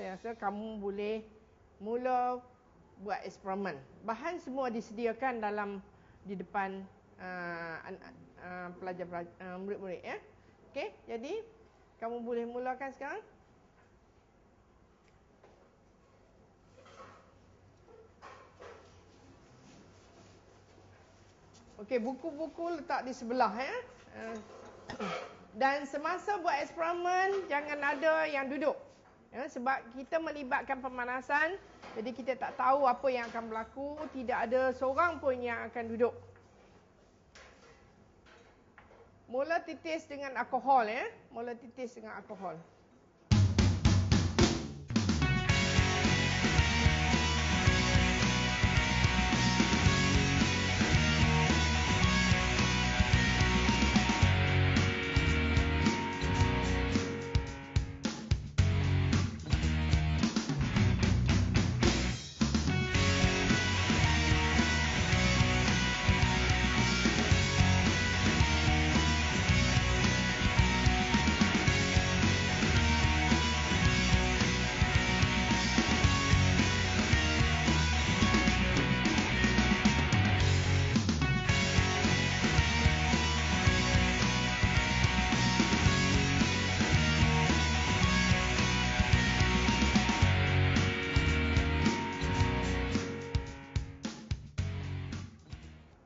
saya rasa kamu boleh mula buat eksperimen. Bahan semua disediakan dalam di depan uh, uh, pelajar-pelajar uh, murid-murid ya. Okey, jadi kamu boleh mulakan sekarang. Okey, buku-buku letak di sebelah ya. Uh, dan semasa buat eksperimen jangan ada yang duduk. Ya, sebab kita melibatkan pemanasan, jadi kita tak tahu apa yang akan berlaku, tidak ada seorang pun yang akan duduk. Mula titis dengan alkohol ya. Mula titis dengan alkohol.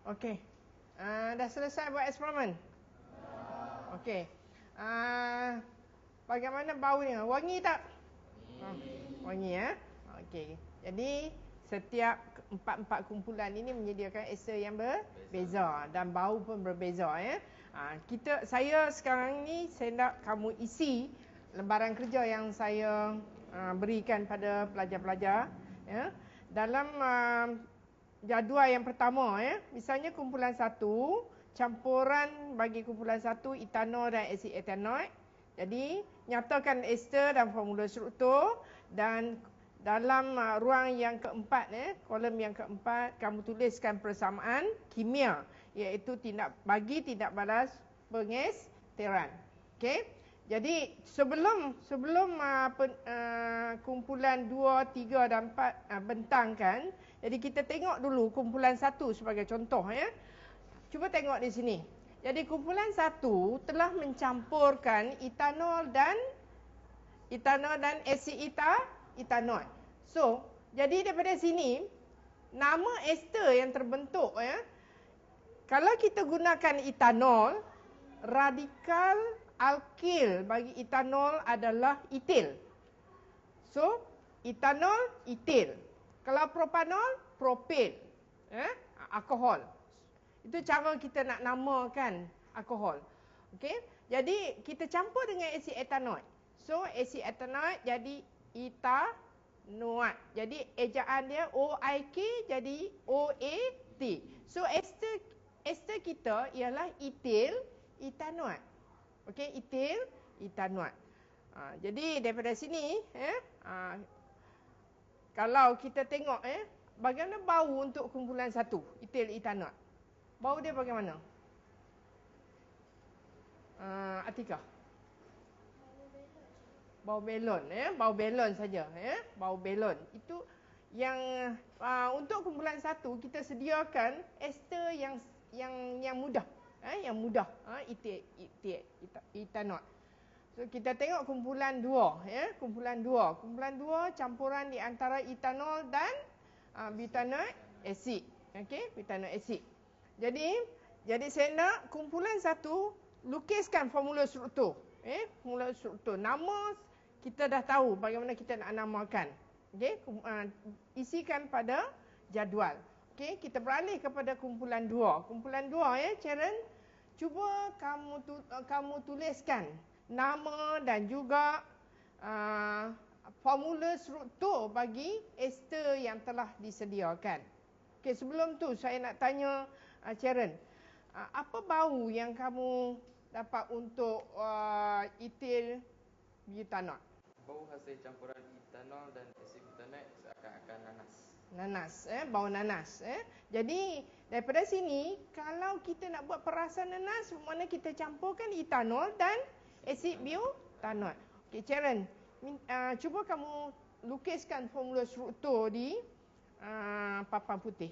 Okey. Uh, dah selesai buat eksperimen? Okey. Uh, bagaimana baunya? Wangi tak? Uh, wangi ya. Okey. Jadi setiap empat-empat kumpulan ini menyediakan ester yang berbeza dan bau pun berbeza ya. Uh, kita saya sekarang ni saya nak kamu isi lembaran kerja yang saya uh, berikan pada pelajar-pelajar ya. Dalam uh, jadual yang pertama ya. Misalnya kumpulan satu, campuran bagi kumpulan satu etanol dan asid etanoik. Jadi, nyatakan ester dan formula struktur dan dalam uh, ruang yang keempat ya, kolom yang keempat kamu tuliskan persamaan kimia iaitu tindak bagi tindak balas pengesteran. Okey. Jadi sebelum sebelum uh, pen, uh, kumpulan 2, 3 dan 4 uh, bentangkan, jadi kita tengok dulu kumpulan 1 sebagai contoh ya. Cuba tengok di sini. Jadi kumpulan 1 telah mencampurkan etanol dan etanol dan asid eta etanol. So, jadi daripada sini nama ester yang terbentuk ya. Kalau kita gunakan etanol, radikal alkil bagi etanol adalah etil. So, etanol, etil. Kalau propanol, propil. Eh? Alkohol. Itu cara kita nak namakan alkohol. Okey? Jadi, kita campur dengan asid etanoid. So, asid etanoid jadi etanoid. Jadi, ejaan dia OIK jadi OAT. So, ester, ester kita ialah etil etanoid. Okey, etil etanoid. Ha, jadi daripada sini eh ha, kalau kita tengok eh bagaimana bau untuk kumpulan satu etil etanoid. Bau dia bagaimana? Uh, Atika. Bau belon eh bau belon saja eh bau belon. Itu yang uh, untuk kumpulan satu kita sediakan ester yang yang yang mudah eh, yang mudah etil, etil, etanol. So kita tengok kumpulan dua, ya, kumpulan dua. Kumpulan dua campuran di antara etanol dan uh, butanoic acid. Okey, butanoic acid. Jadi, jadi saya nak kumpulan satu lukiskan formula struktur. Eh, formula struktur. Nama kita dah tahu bagaimana kita nak namakan. Okey, uh, isikan pada jadual. Okey, kita beralih kepada kumpulan dua. Kumpulan dua ya, Sharon. Cuba kamu tu, uh, kamu tuliskan nama dan juga uh, formula struktur bagi ester yang telah disediakan. Okey, sebelum tu saya nak tanya uh, Sharon. Uh, apa bau yang kamu dapat untuk uh, etil butanol? Bau hasil campuran etanol dan asid butanoik seakan-akan nanas nanas eh bau nanas eh jadi daripada sini kalau kita nak buat perasan nanas mana kita campurkan etanol dan asid butanol okey Sharon uh, cuba kamu lukiskan formula struktur di uh, papan putih.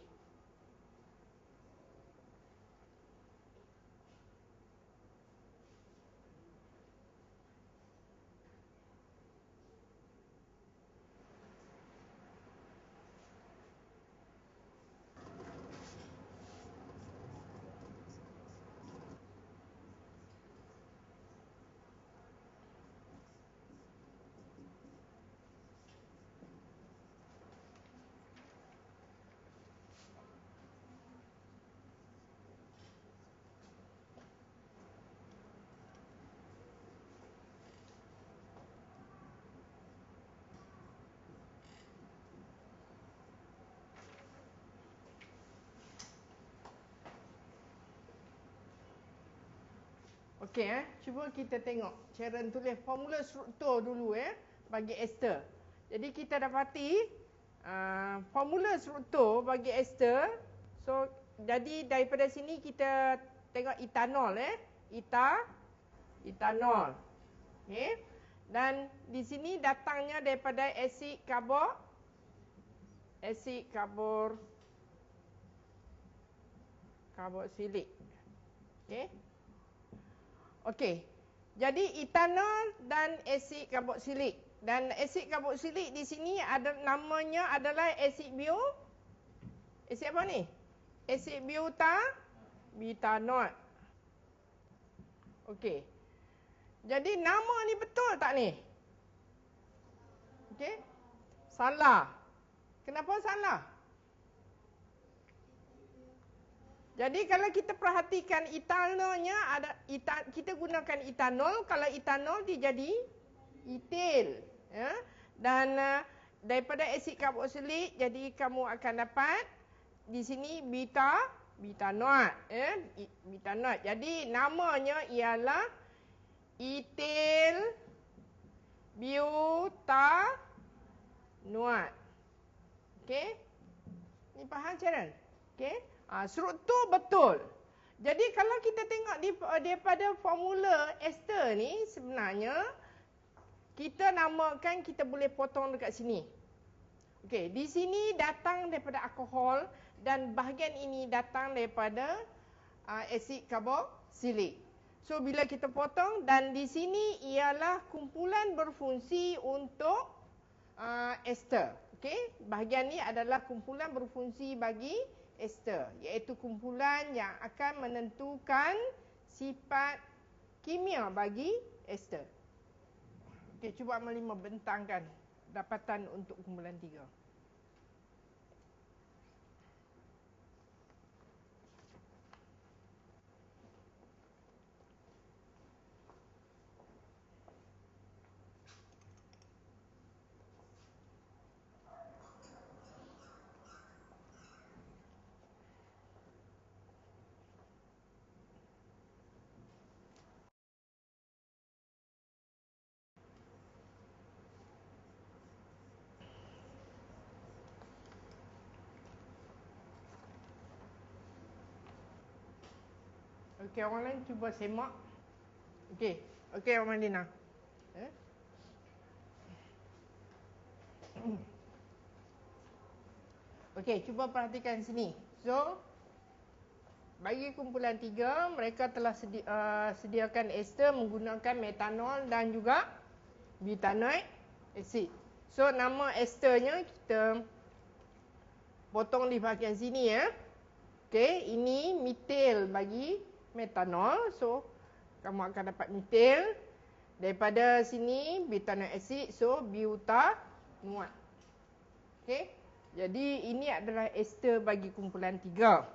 Okey eh, cuba kita tengok. Sharon tulis formula struktur dulu eh bagi ester. Jadi kita dapati uh, formula struktur bagi ester. So jadi daripada sini kita tengok etanol eh. Eta etanol. Okey. Dan di sini datangnya daripada asid karbon asid karbor karboksilik. Okey. Okey. Jadi etanol dan asid karboksilik dan asid karboksilik di sini ada namanya adalah asid bio asid apa ni? Asid biota butanol. Okey. Jadi nama ni betul tak ni? Okey. Salah. Kenapa salah? Jadi kalau kita perhatikan etanolnya ada etan, kita gunakan etanol kalau etanol dia jadi etil ya. Dan uh, daripada asid karboksilik jadi kamu akan dapat di sini beta butanol ya butanol. Jadi namanya ialah etil butanol. Okey? Ni faham Sharon? Okey? Ha, struktur betul. Jadi kalau kita tengok di, daripada formula ester ni sebenarnya kita namakan kita boleh potong dekat sini. Okey, di sini datang daripada alkohol dan bahagian ini datang daripada uh, asid karboksilik. So bila kita potong dan di sini ialah kumpulan berfungsi untuk uh, ester. Okey, bahagian ni adalah kumpulan berfungsi bagi ester iaitu kumpulan yang akan menentukan sifat kimia bagi ester. Okey, cuba amal lima bentangkan dapatan untuk kumpulan tiga. Okey, orang lain cuba semak. Okey. Okey, Orang Dina. Eh? Okey, cuba perhatikan sini. So, bagi kumpulan tiga, mereka telah sedi uh, sediakan ester menggunakan metanol dan juga butanoic acid. So, nama esternya kita potong di bahagian sini ya. Okey, ini metil bagi metanol. So, kamu akan dapat metil. Daripada sini, butanol acid. So, butanol. Okey. Jadi, ini adalah ester bagi kumpulan tiga.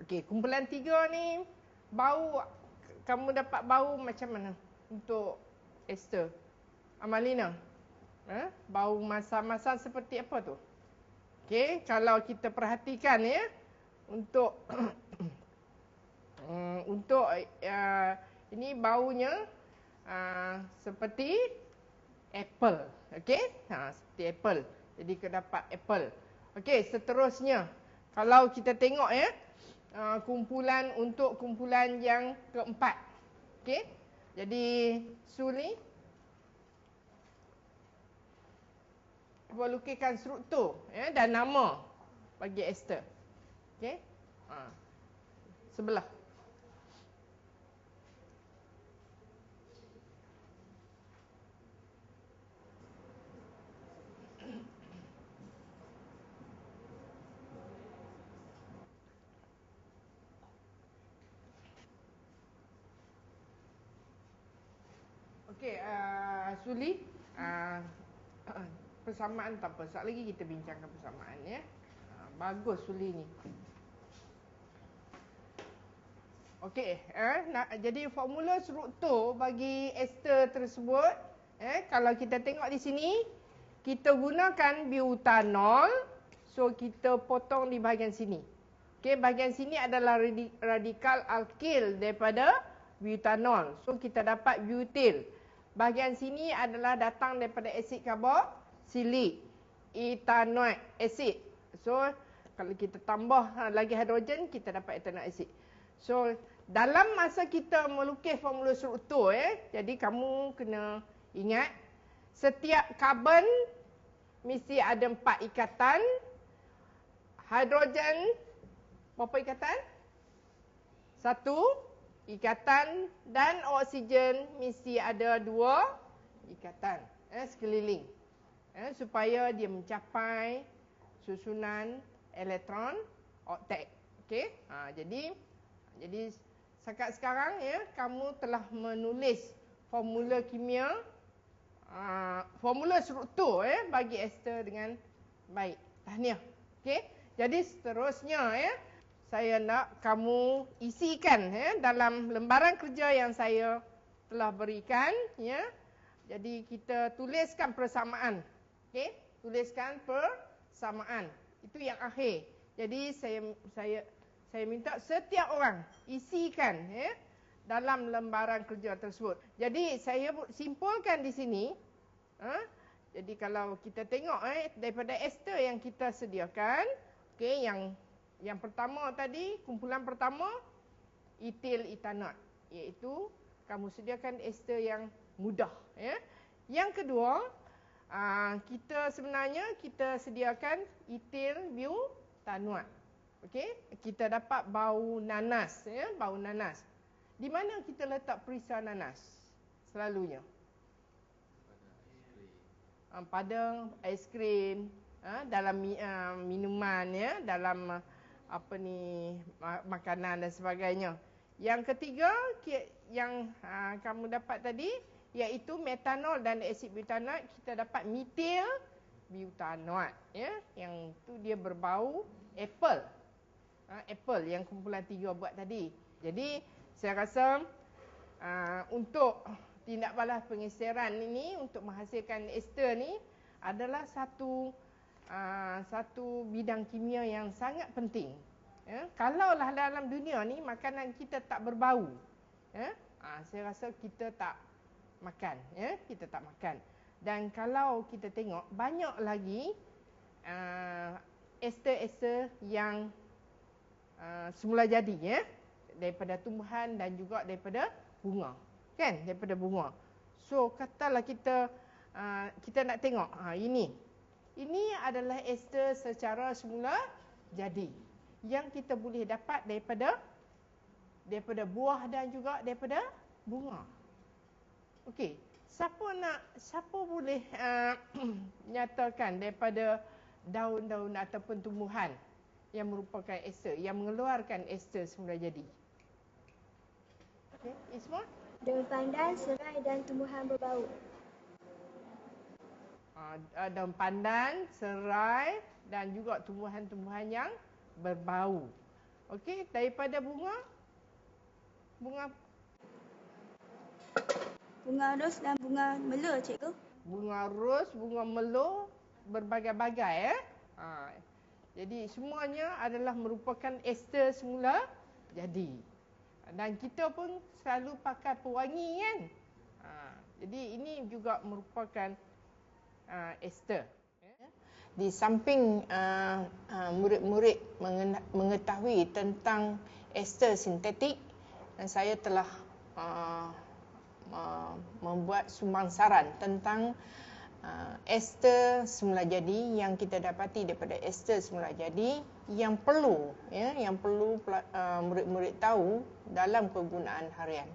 Okey, kumpulan tiga ni, bau, kamu dapat bau macam mana untuk ester? Amalina? Eh? Bau masa-masa seperti apa tu? Okey, kalau kita perhatikan ya, untuk um, untuk uh, ini baunya uh, seperti apple. Okey? Ha, seperti apple. Jadi kita dapat apple. Okey, seterusnya kalau kita tengok ya, uh, kumpulan untuk kumpulan yang keempat. Okey? Jadi Suli cuba lukiskan struktur ya, dan nama bagi ester. Okey. Ha. Sebelah. Okey, uh, Suli, uh, persamaan tak apa. Sekejap lagi kita bincangkan persamaan ya. Uh, bagus Suli ni. Okey, eh, nak, jadi formula struktur bagi ester tersebut, eh, kalau kita tengok di sini, kita gunakan butanol, so kita potong di bahagian sini. Okey, bahagian sini adalah radikal alkil daripada butanol. So kita dapat butil. Bahagian sini adalah datang daripada asid karboksilik, ethanoic acid. So, kalau kita tambah ha, lagi hidrogen, kita dapat ethanoic acid. So, dalam masa kita melukis formula struktur, eh, jadi kamu kena ingat, setiap karbon mesti ada empat ikatan. Hidrogen, berapa ikatan? Satu ikatan dan oksigen mesti ada dua ikatan eh, sekeliling eh, supaya dia mencapai susunan elektron oktet. Okey. Ha, jadi jadi sekat sekarang ya kamu telah menulis formula kimia uh, formula struktur eh bagi ester dengan baik. Tahniah. Okey. Jadi seterusnya ya saya nak kamu isikan ya dalam lembaran kerja yang saya telah berikan ya. Jadi kita tuliskan persamaan. Okey, tuliskan persamaan. Itu yang akhir. Jadi saya saya saya minta setiap orang isikan ya dalam lembaran kerja tersebut. Jadi saya simpulkan di sini ha? Jadi kalau kita tengok eh daripada ester yang kita sediakan, okey yang yang pertama tadi, kumpulan pertama etil etanat iaitu kamu sediakan ester yang mudah ya. Yang kedua, aa, kita sebenarnya kita sediakan etil butanoat. Okey, kita dapat bau nanas ya, bau nanas. Di mana kita letak perisa nanas? Selalunya. Pada aiskrim, krim, ha, dalam uh, minuman ya, dalam apa ni makanan dan sebagainya. Yang ketiga yang ha, kamu dapat tadi iaitu metanol dan asid butanoat kita dapat metil butanoat ya yang tu dia berbau apple. Ha, apple yang kumpulan tiga buat tadi. Jadi saya rasa uh, untuk tindak balas pengeseran ini untuk menghasilkan ester ni adalah satu uh, satu bidang kimia yang sangat penting. Ya, kalaulah dalam dunia ni makanan kita tak berbau, ya, uh, saya rasa kita tak makan, ya, kita tak makan. Dan kalau kita tengok banyak lagi uh, ester-ester yang uh, semula jadi, ya, daripada tumbuhan dan juga daripada bunga, kan, daripada bunga. So katalah kita uh, kita nak tengok, uh, ini ini adalah ester secara semula jadi yang kita boleh dapat daripada daripada buah dan juga daripada bunga. Okey, siapa nak siapa boleh uh, nyatakan daripada daun-daun ataupun tumbuhan yang merupakan ester yang mengeluarkan ester semula jadi. Okey, Isma? Daun pandan, serai dan tumbuhan berbau. Ah, daun pandan, serai dan juga tumbuhan-tumbuhan yang berbau. Okey, daripada bunga bunga bunga ros dan bunga melo cikgu. Bunga ros, bunga melo berbagai-bagai eh. Ha. Jadi semuanya adalah merupakan ester semula jadi. Dan kita pun selalu pakai pewangi kan. Ha. Jadi ini juga merupakan uh, Esther. Di samping uh, uh, murid-murid mengetahui tentang ester sintetik, saya telah uh, uh, membuat sumangsaran tentang uh, ester semula jadi yang kita dapati daripada ester semula jadi yang perlu ya yang perlu uh, murid-murid tahu dalam kegunaan harian.